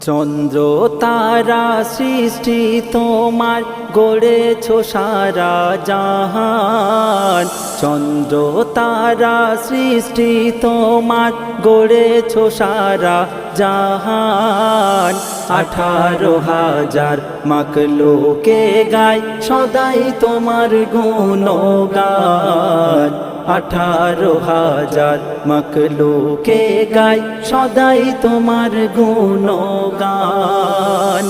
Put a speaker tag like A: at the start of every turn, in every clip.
A: চন্দ্র তারা সৃষ্টি তোমার গড়েছ সারা জাহান। চন্দ্র তারা সৃষ্টি তোমার গড়েছ সারা জাহান। আঠারো হাজার মাকলোকে গায় সদাই তোমার গুণগান। আঠারো হাজার মকলোকে গায় সদাই তোমার গুণগান।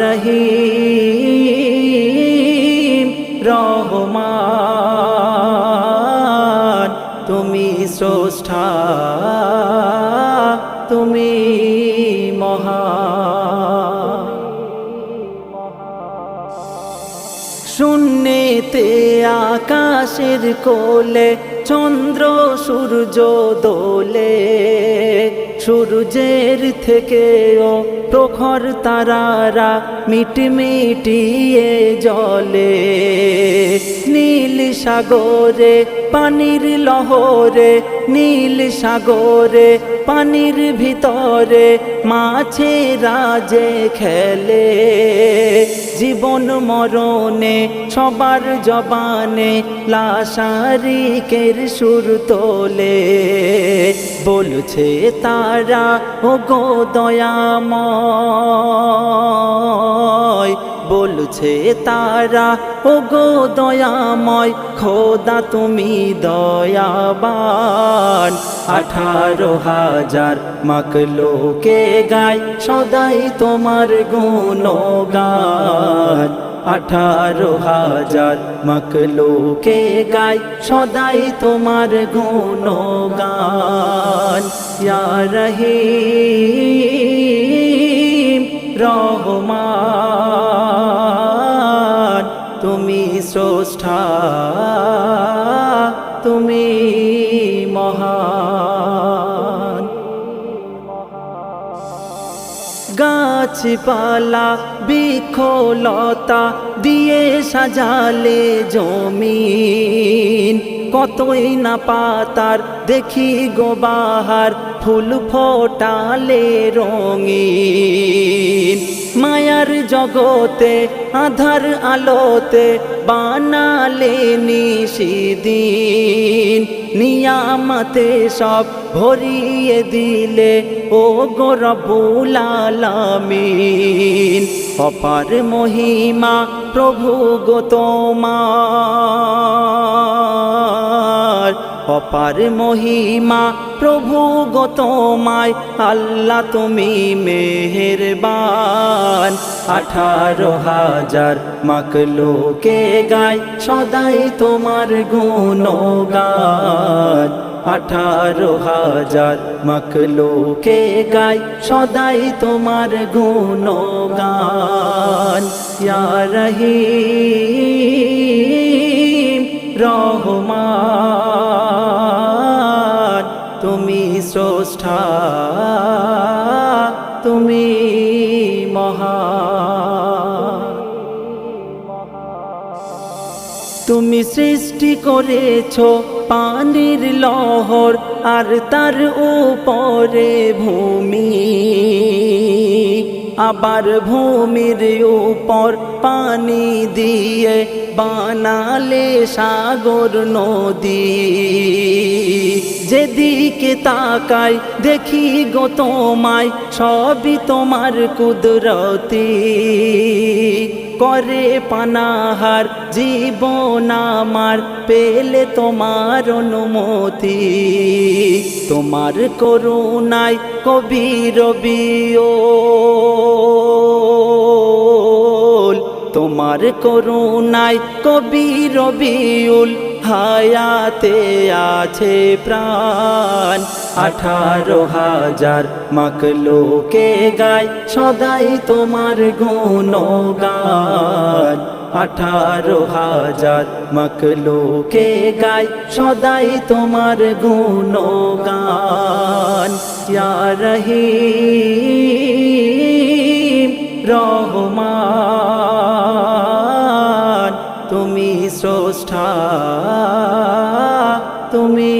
A: রহিম, রহমান, তুমি স্রষ্টা শূন্যেতে আকাশের কোলে, চন্দ্র সূর্য দোলে। সূর্যের থেকেও প্রখর তারারা মিটমিটিয়ে জলে নীল সাগরে, পানির লহরে, নীল সাগরে পানির ভিতরে মাছে রাজে খেলে। জীবন মরণে সবার জবানে লাশারিকের সুর তোলে। বলছে তারা ও গো দয়াময়। বলছে তারা ও গো দয়াময়, খোদা তুমি দয়াবান। আঠারো হাজার মাকলোকে গায়, সদাই তোমার গুণগান। আঠারো হাজার মকলোকে গায়, সদাই তোমার গুণগান। রহিম, রহমান, তুমি স্রষ্টা। গাছপালা, বিখলতা দিয়ে সাজালে জমিন। কতই না পাতার, দেখি গোবাহার ফুল ফোটালে রঙিন। মায়ার জগতে, আধার আলোতে বানালে নিশিদিন নিয়ামতে সব ভরিয়ে দিলে ও গোরবুলালামিন অপার মহিমা প্রভু গো অপার মহিমা প্রভু গো তোমায়, আল্লাহ তুমি মেহেরবান। আঠারো হাজার মাকলোকে গায় সদাই তোমার গুণগান। আঠারো হাজার মকলোকে গায় সদাই তোমার গুণগান। রহিম রহমান। স্রষ্টা তুমি মহা। তুমি সৃষ্টি করেছ পানির লহর আর তার উপরে ভূমি। আবার ভূমির উপর পানি দিয়ে বানালে সাগর নদী। যেদিকে তাকাই, দেখি গো তোমায়, সবই তোমার কুদরতি। করে পানাহার জীবন আমার, পেলে তোমার অনুমতি। তোমার করুণায় কবির বিয়োল তোমার করুণায় কবির বিউল হায়াতে আছে প্রাণ। আঠারো হাজার মকলোকে গায়, সদাই তোমার গুণগান। আঠারো হাজার মকলোকে গায়, সদাই তোমার গুণগান। রহিম, রহমান। স্রষ্টা তুমি